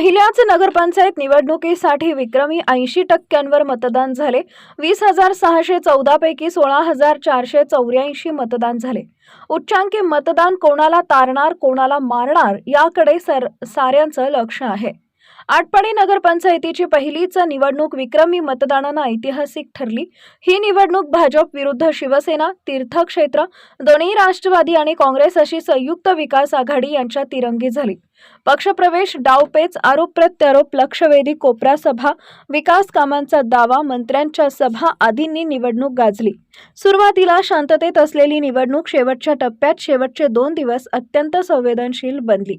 पहिल्याच नगरपंचायत निवडणुकीसाठी विक्रमी ऐंशी टक्क्यांवर मतदान झाले. वीस हजार सहाशे चौदापैकी सोळा हजार चारशे चौऱ्याऐंशी मतदान झाले. उच्चांकी मतदान कोणाला तारणार कोणाला मारणार याकडे सर साऱ्यांचं लक्ष आहे. आटपाडी नगरपंचायतीची पहिलीच निवडणूक विक्रमी मतदानानं ऐतिहासिक ठरली. ही निवडणूक भाजप विरुद्ध शिवसेना तीर्थक्षेत्र दोन्ही राष्ट्रवादी आणि काँग्रेस अशी संयुक्त विकास आघाडी यांच्या तिरंगी झाली. पक्षप्रवेश डावपेच आरोप प्रत्यारोप लक्षवेधी कोपरा सभा विकास कामांचा दावा मंत्र्यांच्या सभा आदींनी निवडणूक गाजली. सुरुवातीला शांततेत असलेली निवडणूक शेवटच्या टप्प्यात शेवटचे दोन दिवस अत्यंत संवेदनशील बनली.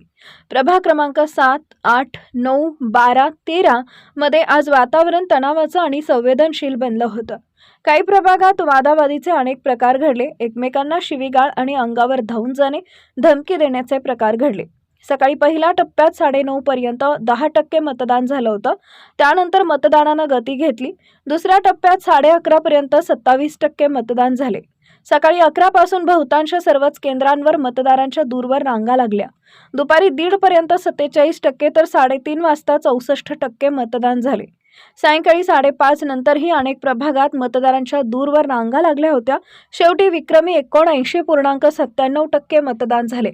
प्रभाग क्रमांक सात आठ नऊ बारा तेरा मध्ये आज वातावरण तणावाचं आणि संवेदनशील बनलं होतं. काही प्रभागात वादावादीचे अनेक प्रकार घडले. एकमेकांना शिवीगाळ आणि अंगावर धावून जाणे धमकी देण्याचे प्रकार घडले. सकाळी पहिल्या टप्प्यात साडेनऊ पर्यंत दहा टक्के मतदान झालं होतं. त्यानंतर मतदानानं गती घेतली. दुसऱ्या टप्प्यात साडे अकरापर्यंत सत्तावीस टक्के मतदान झाले. सकाळी अकरापासून बहुतांश सर्वच केंद्रांवर मतदारांच्या दूरवर रांगा लागल्या. दुपारी दीडपर्यंत सत्तेचाळीस टक्के तर साडेतीन वाजता चौसष्ट टक्के मतदान झाले. सायंकाळी साडेपाच नंतरही अनेक प्रभागात मतदारांच्या दूरवर रांगा लागल्या होत्या. शेवटी विक्रमी एकोणऐंशी पूर्णांक सत्त्याण्णव टक्के मतदान झाले.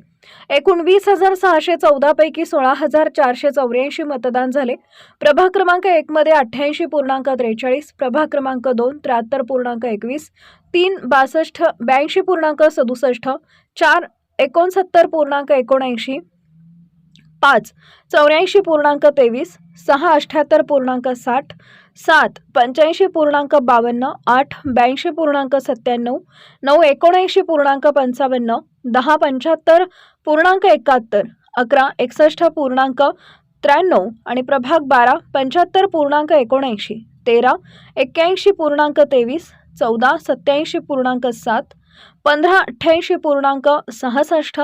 एकूण वीस हजार सहाशे चौदा पैकी सोळा हजार चारशे चौऱ्याऐंशी मतदान झाले. प्रभाग क्रमांक एकमध्ये अठ्ठ्याऐंशी पूर्णांक त्रेचाळीस प्रभाग क्रमांक दोन त्र्याहत्तर पूर्णांक एकवीस तीन बासष्ट ब्याऐंशी पूर्णांक सदुसष्ट चार एकोणसत्तर पूर्णांक एकोणऐंशी पाच चौऱ्याऐंशी पूर्णांक तेवीस सहा अठ्ठ्याहत्तर पूर्णांक साठ सात पंच्याऐंशी पूर्णांक बावन्न आठ ब्याऐंशी पूर्णांक सत्त्याण्णव नऊ एकोणऐंशी पूर्णांक पंचावन्न दहा पंच्याहत्तर पूर्णांक एकाहत्तर अकरा एकसष्ट पूर्णांक त्र्याण्णव आणि प्रभाग बारा पंच्याहत्तर पूर्णांक एकोणऐंशी तेरा एक्क्याऐंशी पूर्णांक तेवीस चौदा सत्याऐंशी पूर्णांक सात पंधरा अठ्ठ्याऐंशी पूर्णांक सहासष्ट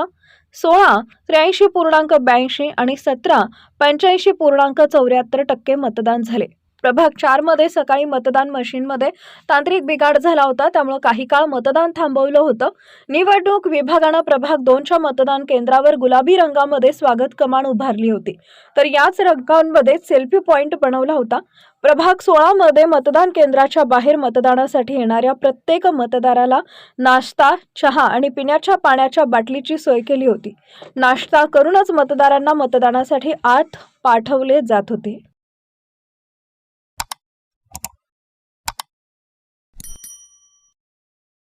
सोळा त्र्याऐंशी पूर्णांक ब्याऐंशी आणि सतरा पंच्याऐंशी पूर्णांक चौऱ्याहत्तर टक्के मतदान झाले. प्रभाग चारमध्ये सकाळी मतदान मशीनमध्ये तांत्रिक बिघाड झाला होता. त्यामुळे काही काळ मतदान थांबवलं होतं. निवडणूक विभागानं प्रभाग दोनच्या मतदान केंद्रावर गुलाबी रंगामध्ये स्वागत कमान उभारली होती. तर याच रंगांमध्ये सेल्फी पॉईंट बनवला होता. प्रभाग सोळामध्ये मतदान केंद्राच्या बाहेर मतदानासाठी येणाऱ्या प्रत्येक मतदाराला नाश्ता चहा आणि पिण्याच्या पाण्याच्या बाटलीची सोय केली होती. नाश्ता करूनच मतदारांना मतदानासाठी आत पाठवले जात होते.